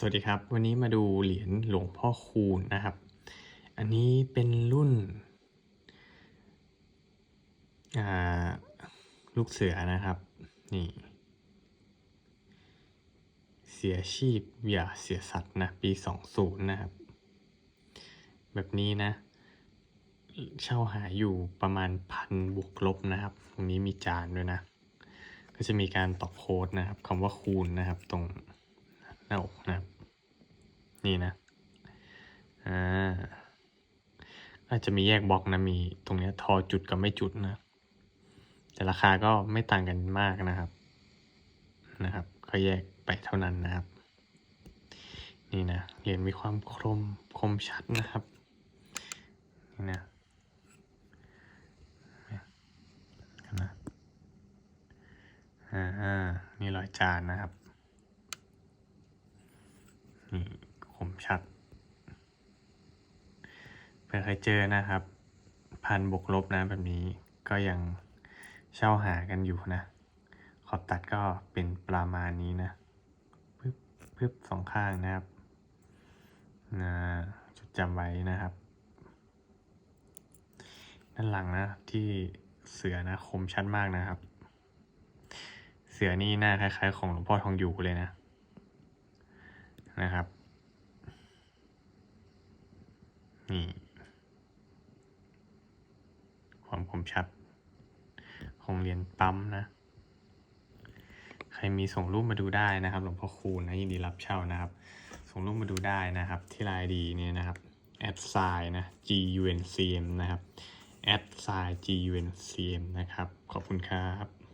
สวัสดีครับ วันนี้มาดูเหรียญหลวงพ่อคูณนะครับ อันนี้เป็นรุ่นลูกเสือนะครับ นี่ เสียชีพอย่าเสียสัตว์นะปี20นะครับ แบบนี้นะ เช่าหาอยู่ประมาณพันบวกลบนะครับ ตรงนี้มีจานด้วยนะ ก็จะมีการตอกโค้ดนะครับคำว่าคูณนะครับตรง หน้าอกนะครับ นี่นะ อ่า อาจจะมีแยกบล็อกนะ มีตรงนี้ทอจุดกับไม่จุดนะ แต่ราคาก็ไม่ต่างกันมากนะครับ นะครับ ก็แยกไปเท่านั้นนะครับ นี่นะ เหรียญมีความคมคมชัดนะครับ นี่นะนะอ่า นี่รอยจานนะครับ นี่คมชัด เพื่อเคยเจอนะครับ พันบวกลบนะแบบนี้ก็ยังเช่าหากันอยู่นะ ขอบตัดก็เป็นประมาณนี้นะพึบพึบสองข้างนะครับนะจดจำไว้นะครับ ด้านหลังนะที่เสือนะคมชัดมากนะครับ เสือนี่หน้าคล้ายๆ ของหลวงพ่อทองอยู่เลยนะ นะครับนี่ความคมชัดของเรียญปั๊มนะ ใครมีส่งรูปมาดูได้นะครับหลวงพ่อคูณนะยินดีรับเช่านะครับ ส่งรูปมาดูได้นะครับ ที่ไลน์ดีเนี่ยนะครับแอดไซน์นะ G U N C M นะครับแอดไซน์ G U N C M นะครับ ขอบคุณครับ